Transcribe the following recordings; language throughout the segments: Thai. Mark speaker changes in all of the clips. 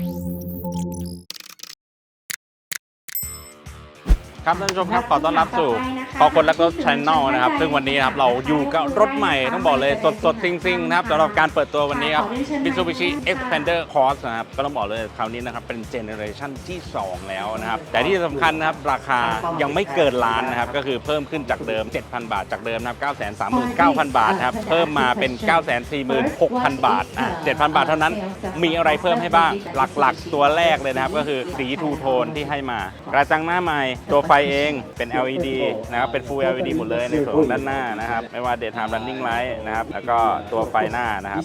Speaker 1: いいね。 ครับท่านผู้ชมครับขอต้อนรับสู่ขอคนรักรถช n แนลนะครับ ซึ่งวันนี้นะครับเราอยู่กับรถใหม่ต้องบอกเลยสดสดๆซิงๆนะครับสำหรับการเปิดตัววันนี้ครับ Mitsubishi Xpander Cross นะครับก็ต้องบอกเลยคราวนี้นะครับเป็นเจเนอเรชันที่ 2 แล้วนะครับ แต่ที่สำคัญนะครับราคายังไม่เกินล้านนะครับ ก็คือเพิ่มขึ้นจากเดิม 7,000 บาทจากเดิมนะครับ 939,000 บาทนะครับ เพิ่มมาเป็น 946,000 บาทอะ7,000 บาทเท่านั้นมีอะไรเพิ่มให้บ้างหลักๆ ตัวแรกเลยนะครับก็คือสีทูโทนที่ให้มากระจังหน้าใหม่ตัวไฟเองเป็น LED นะครับเป็น Full LED หมดเลยในส่วนของด้านหน้านะครับไม่ว่า Daytime Running Light นะครับแล้วก็ตัวไฟหน้านะครับ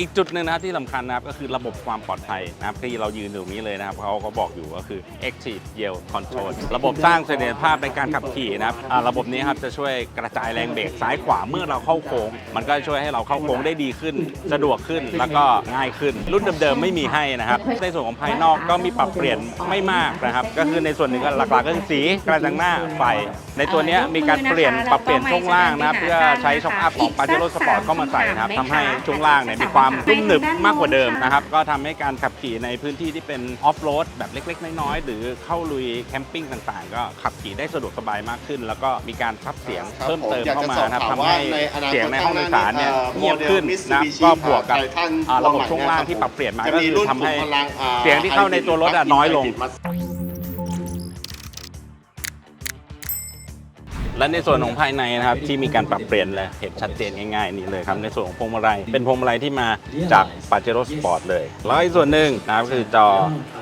Speaker 1: อีกจุดหนึ่งนะครับที่สำคัญนะครับก็คือระบบความปลอดภัยนะครับที่เรายืนอยู่ตรงนี้เลยนะครับเขาก็บอกอยู่ก็คือ Active Yield Control ระบบสร้างเสถียรภาพในการขับขี่นะครับระบบนี้ครับจะช่วยกระจายแรงเบรกซ้ายขวาเมื่อเราเข้าโค้ง มันก็ช่วยให้เราเข้าโค้งได้ดีขึ้น สะดวกขึ้นแล้วก็ง่ายขึ้น รุ่นเดิมๆไม่มีให้นะครับในส่วนของภายนอกก็มีปรับเปลี่ยนไม่มากนะครับก็คือในส่วนหนึ่งก็หลักๆก็คือสีกระจังหน้าไฟ ในตัวเนี้ยมีการเปลี่ยนปรับเปลี่ยนช่วงล่างนะครับเพื่อใช้ช็อคอัพของปาเจโร่สปอร์ตเข้ามาใส่นะครับทำให้ช่วงล่างเนี่ยมีความนุ่มหนึบมากกว่าเดิมนะครับก็ทำให้การขับขี่ในพื้นที่ที่เป็นออฟโรดแบบเล็ก ๆ น้อยๆหรือเข้าลุยแคมปิ้งต่างๆ ก็ขับขี่ได้สะดวกสบายมากขึ้น แล้วก็มีการซับเสียง
Speaker 2: ครับ
Speaker 1: เพิ่มเติม
Speaker 2: ผมอยาก
Speaker 1: เข้า
Speaker 2: จะ
Speaker 1: มา
Speaker 2: สอบ
Speaker 1: นะครับ
Speaker 2: ถาม
Speaker 1: ทำให้
Speaker 2: ว่าในอนาคต
Speaker 1: เสียงในห้องโดยสารเนี่ย
Speaker 2: ข้างหน้า
Speaker 1: เงียบขึ้น
Speaker 2: เอ่อ
Speaker 1: นะ
Speaker 2: Mitsubishi
Speaker 1: ก็บวกกับ
Speaker 2: Titan
Speaker 1: อ่าระบบ
Speaker 2: ตัวใหม่
Speaker 1: ช่วงล่าง
Speaker 2: เนี่ย
Speaker 1: ที่ปรับเปลี่ยนมา
Speaker 2: จะ
Speaker 1: ก็
Speaker 2: มี
Speaker 1: คือ
Speaker 2: รุ่น
Speaker 1: ทำให้
Speaker 2: ขุมพลังอ่า
Speaker 1: เสียงที่เข้าในตัวรถอะน้อยลง และในส่วนของภายในนะครับที่มีการปรับเปลี่ยนเลยเห็นชัดเจนง่ายๆนี่เลยครับในส่วนของพวงมาลัยเป็นพวงมาลัยที่มาจาก p a j e r o Sport เลยแล้วอีกส่วนหนึ่งนะครับคือจอ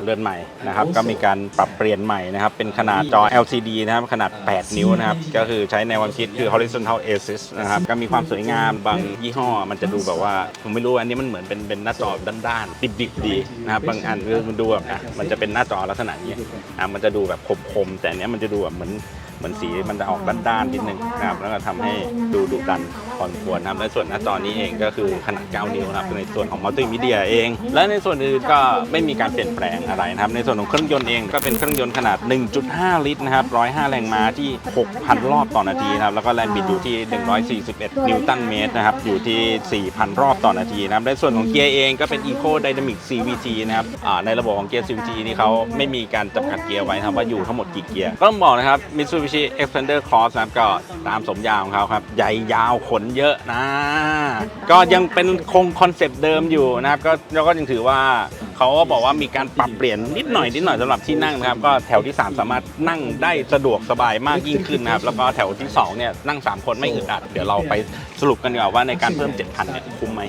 Speaker 1: เรือนใหม่นะครับก็มีการปรับเปลี่ยนใหม่นะครับเป็นขนาดจอ LCD นะครับขนาด 8 นิ้วนะครับก็คือใช้ในวันคิดคือ horizontal axis นะครับก็มีความสวยงามบางยี่ห้อ มันจะดูแบบว่าผมไม่รู้อันนี้มันเหมือนเป็นเป็นหน้าจอด้านๆดิบๆดีนะครับบางอันคือมันดูแบบอะมันจะเป็นหน้าจอลักษณะนี้อะมันจะดูแบบคมๆแต่อันเนี้ยมันจะดูแบบเหมือนเหมือนสีมันจะออกด้านๆนิดนึงนะครับแล้วก็ทำให้ดูดุดัน พอสมควรนะครับและส่วนหน้าจอนี้เองก็คือขนาด 9 นิ้วนะครับในส่วนของมัลติมีเดียเอง และในส่วนอื่นก็ไม่มีการเปลี่ยนแปลงอะไรนะครับ ในส่วนของเครื่องยนต์เองก็เป็นเครื่องยนต์ขนาด 1.5 ลิตรนะครับ 105 แรงม้าที่ 6,000 รอบต่อนาทีนะครับ แล้วก็แรงบิดอยู่ที่ 141 นิวตันเมตรนะครับ อยู่ที่ 4,000 รอบต่อนาทีนะครับในส่วนของเกียร์เองก็เป็น Eco Dynamic CVT นะครับในระบบของเกียร์ CVT นี่เขาไม่มีการจำกัดเกียร์ไว้นะครับว่าอยู่ทั้งหมดกี่เกียร์ ก็ต้องบอกนะครับ Mitsubishi Xpander Cross นะครับก็ตามสมยาวของเขาครับ ใหญ่ยาวขนเยอะนะ ก็ยังเป็นคงคอนเซปต์เดิมอยู่นะครับ ก็ก็ยังถือว่าเขาก็บอกว่ามีการปรับเปลี่ยนนิดหน่อยนิดหน่อยสำหรับที่นั่งนะครับ ก็แถวที่ 3 สามารถนั่งได้สะดวกสบายมากยิ่งขึ้นนะครับ แล้วก็แถวที่2เนี่ยนั่ง 3 คนไม่อึดอัด เดี๋ยวเราไปสรุปกันดีกว่าว่าในการเพิ่ม7,000เนี่ยคุ้มไหม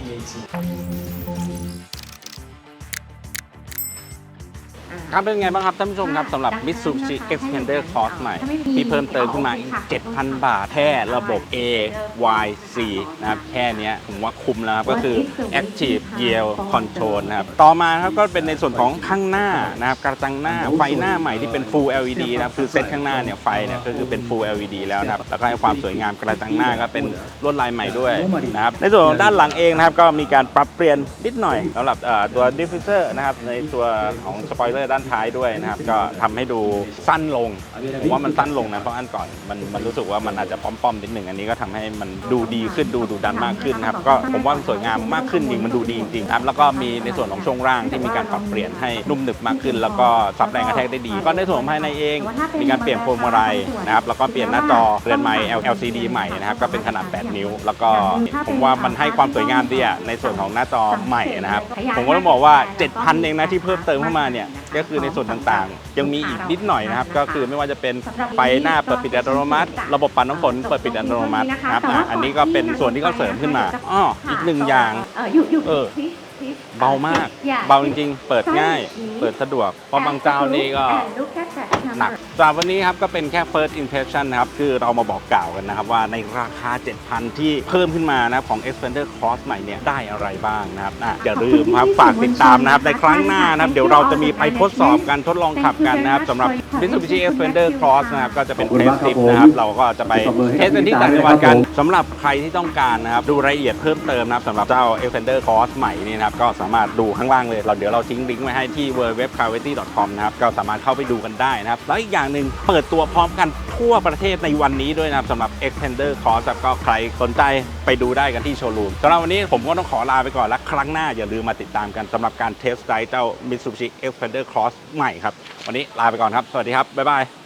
Speaker 1: ครับเป็นไงบ้างครับท่านผู้ชมครับสำหรับ Mitsubishi Xpander Cross ใหม่ ที่เพิ่มเติมขึ้นมาอีก 7,000 บาทแค่ระบบ A Y C นะครับแค่เนี้ยผมว่าคุ้มแล้วครับ ก็คือ Active Yield Control นะครับ ต่อมาครับก็เป็นในส่วนของข้างหน้านะครับกระจังหน้าไฟหน้าใหม่ที่เป็น Full LED นะครับ คือเซตข้างหน้าเนี่ยไฟเนี่ยก็คือเป็น Full LED แล้วนะครับ แล้วก็ให้ความสวยงามกระจังหน้าก็เป็นลวดลายใหม่ด้วยนะครับในส่วนของด้านหลังเองนะครับก็มีการปรับเปลี่ยนนิดหน่อยสำหรับเอ่อตัว diffuser นะครับในตัวของสปอยเลอร์ด้านท้ายด้วยนะครับ ก็ทำให้ดูสั้นลงผมว่ามันสั้นลงนะเพราะอันก่อนมันมันรู้สึกว่ามันอาจจะป้อมๆนิดหนึ่งอันนี้ก็ทำให้มันดูดีขึ้นดูดูดันมากขึ้นนะครับก็ผมว่าสวยงามมากขึ้นจริงมันดูดีจริงครับแล้วก็มีในส่วนของช่วงล่างที่มีการปรับเปลี่ยนให้นุ่มหนึบมากขึ้น แล้วก็ซับแรงกระแทกได้ดี ก็ในส่วนภายในเอง มีการเปลี่ยนพวงมาลัยนะครับแล้วก็เปลี่ยนหน้าจอเรือนไม้ LCD ใหม่นะครับก็เป็นขนาด 8 นิ้ว แล้วก็ผมว่ามันให้ความสวยงามดีอะในส่วนของหน้าจอใหม่นะครับผมก็ต้องบอกว่า 7,000 เองนะที่เพิ่มเติมเข้ามาเนี่ยก็คือในส่วนต่างๆ ยังมีอีกนิดหน่อยนะครับ ก็คือไม่ว่าจะเป็นไฟหน้าเปิดปิดอัตโนมัติ ระบบปัดน้ำฝนเปิดปิดอัตโนมัตินะครับอะอันนี้ก็เป็นส่วนที่เขาเสริมขึ้นมาอ้ออีกหนึ่งอย่าง
Speaker 3: เอออยู่อยู่
Speaker 1: เออ
Speaker 3: ที่ที่
Speaker 1: เบามาก เบาจริงๆ เปิดง่าย เปิดสะดวกเพราะบางเจ้านี่ก็หนัก สำหรับวันนี้ครับก็เป็นแค่ first impression นะครับคือเรามาบอกกล่าวกันนะครับว่าในราคา 7,000 ที่เพิ่มขึ้นมานะครับของ Xpander Cross ใหม่เนี่ยได้อะไรบ้างนะครับอะอย่าลืมครับฝากติดตามนะครับในครั้งหน้านะครับเดี๋ยวเราจะมีไปทดสอบกันทดลองขับกันนะครับสำหรับ Mitsubishi Xpander Cross นะครับก็จะเป็น
Speaker 4: ขอบคุณ
Speaker 1: เทส
Speaker 4: มากครับ
Speaker 1: ติป
Speaker 4: ผม
Speaker 1: นะครับเราก็จะไป
Speaker 4: ขอบคุณ
Speaker 1: เทสกันที่ต่างจังหวัดกันสำหรับใครที่ต้องการนะครับดูรายละเอียดเพิ่มเติมนะครับสำหรับเจ้า Xpander Cross ใหม่นี่นะครับก็สามารถดูข้างล่างเลยเราเดี๋ยวเราทิ้งลิงก์ไว้ให้ที่ www.cavity.com นะครับก็สามารถเข้าไปดูกันได้นะครับแล้วอีกอย่างหนึ่งเปิดตัวพร้อมกันทั่วประเทศในวันนี้ด้วยนะครับสำหรับ Extender Cross ครับก็ใครสนใจไปดูได้กันที่โชว์รูมสำหรับวันนี้ผมก็ต้องขอลาไปก่อนและครั้งหน้าอย่าลืมมาติดตามกันสำหรับการเทสไดเจ้า Mitsubishi Expander Cross ใหม่ครับ วันนี้ลาไปก่อนครับ สวัสดีครับ บ๊ายบาย